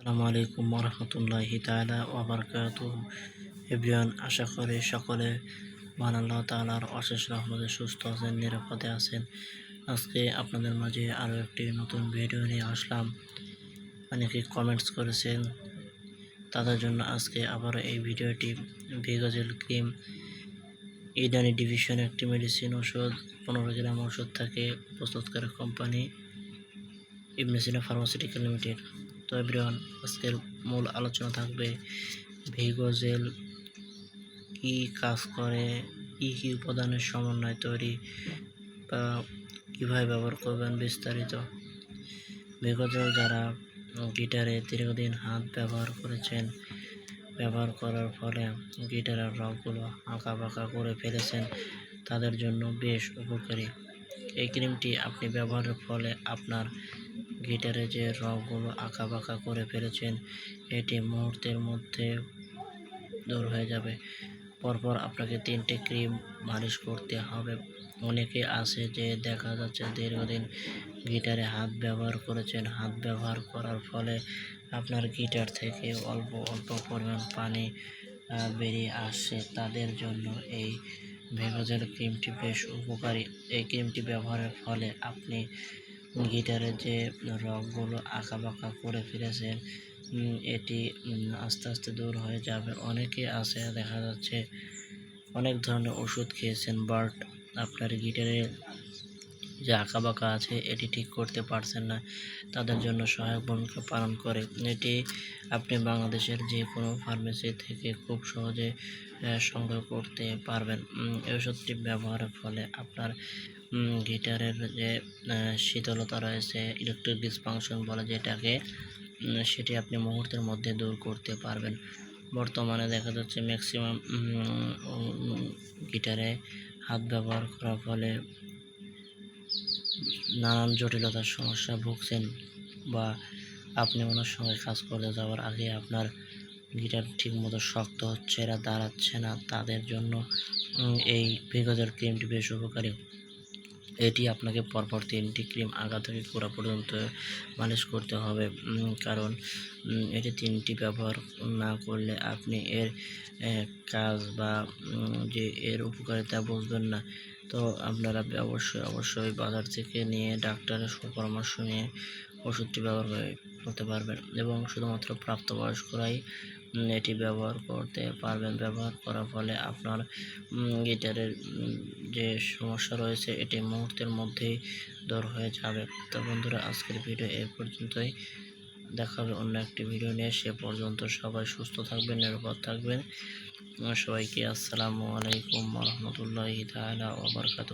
আসসালামু আলাইকুম রহমতুল্লাহি তাআলা ওয়া বারাকাতুহু এভরিওয়ান, আশা করি সকলে মহান আল্লাহ তাআলার অশেষ রহমতে সুস্থ আছেন, নিরাপদে আছেন। আজকে আপনাদের মাঝে আরও একটি নতুন ভিডিও নিয়ে আসলাম। অনেকে কমেন্টস করেছেন, তাদের জন্য আজকে আবার এই ভিডিওটি ভিগোজেল ক্রিম ইডানি ডিভিশন একটি মেডিসিন ওষুধ পনেরো গ্রাম ওষুধ থাকে প্রস্তুতকারী কোম্পানি ইবনেসিনা ফার্মাসিউটিক্যাল লিমিটেড তো এভরিওয়ান আজকের মূল আলোচনা থাকবে ভিগোজেল কি কাজ করে, কি কি উপাদানের সমন্বয় তৈরি বা কীভাবে ব্যবহার করবেন বিস্তারিত। ভিগোজেল যারা গিটারে দীর্ঘদিন হাত ব্যবহার করেছেন, ব্যবহার করার ফলে গিটারের রগগুলো আঁকা বাঁকা করে ফেলেছেন, তাদের জন্য বেশ উপকারী। এই ক্রিমটি আপনি ব্যবহারের ফলে আপনার গিটারে যে রগগুলো আঁকা বাঁকা করে ফেলেছেন, এটি মুহূর্তের মধ্যে দূর হয়ে যাবে। পরপর আপনাকে তিনটে ক্রিম মালিশ করতে হবে। অনেকে আছে যে দেখা যাচ্ছে দীর্ঘদিন গিটারে হাত ব্যবহার করেছেন। হাত ব্যবহার করার ফলে আপনার গিটার থেকে অল্প অল্প পরিমাণ পানি বেরিয়ে আসছে। তাদের জন্য এই ভেগাজেল ক্রিমটি বেশ উপকারী। এই ক্রিমটি ব্যবহারের ফলে আপনি গিটারের যে রগগুলো আঁকা বাঁকা করে ফিরেছেন এটি আস্তে আস্তে দূর হয়ে যাবে। অনেকে আছে, দেখা যাচ্ছে অনেক ধরনের ওষুধ খেয়েছেন, বাট আপনার গিটারে যে আঁকা বাঁকা আছে, এটি ঠিক করতে পারছেন না, তাদের জন্য সহায়ক ভূমিকা পালন করে। এটি আপনি বাংলাদেশের যে কোনো ফার্মেসি থেকে খুব সহজে সংগ্রহ করতে পারবেন। এই ওষুধটি ব্যবহারের ফলে আপনার গিটারের যে শীতলতা রয়েছে ইলেকট্রিক ডিসফাংশন বলে যেটাকে সেটি আপনি মুহূর্তের মধ্যে দূর করতে পারবেন। বর্তমানে দেখা যাচ্ছে ম্যাক্সিমাম গিটারে হাত ব্যবহার করার ফলে নানান জটিলতার সমস্যা ভুগছেন বা আপনি ওনার সঙ্গে কাজ করতে যাওয়ার আগে আপনার গিটার ঠিকমতো শক্ত হচ্ছে না দাঁড়াচ্ছে না, তাদের জন্য এই ভিগোজার ক্রিমটি বেশ উপকারী। এটি আপনাকে পরপর তিনটি ক্রিম আগা থেকে গোড়া পর্যন্ত মালিশ করতে হবে কারণ এটি তিনটি ব্যবহার না করলে আপনি এর কাজ বা যে এর উপকারিতা বুঝবেন না। তো আপনারা অবশ্যই অবশ্যই বাজার থেকে নিয়ে ডাক্তারের সুপরামর্শ নিয়ে ওষুধটি ব্যবহার করতে পারবেন এবং শুধুমাত্র প্রাপ্তবয়স্করাই এটি ব্যবহার করতে পারবেন। ব্যবহার করার ফলে আপনার গিটারের যে সমস্যা রয়েছে এটি মুহূর্তের মধ্যেই দূর হয়ে যাবে। তো বন্ধুরা, আজকের ভিডিও এ পর্যন্তই। দেখা অন্য একটি ভিডিও নিয়ে। সে পর্যন্ত সবাই সুস্থ থাকবেন, নিরাপদ থাকবেন। সবাইকে আসসালামু আলাইকুম রহমতুল্লাহ তালা ওবরকাত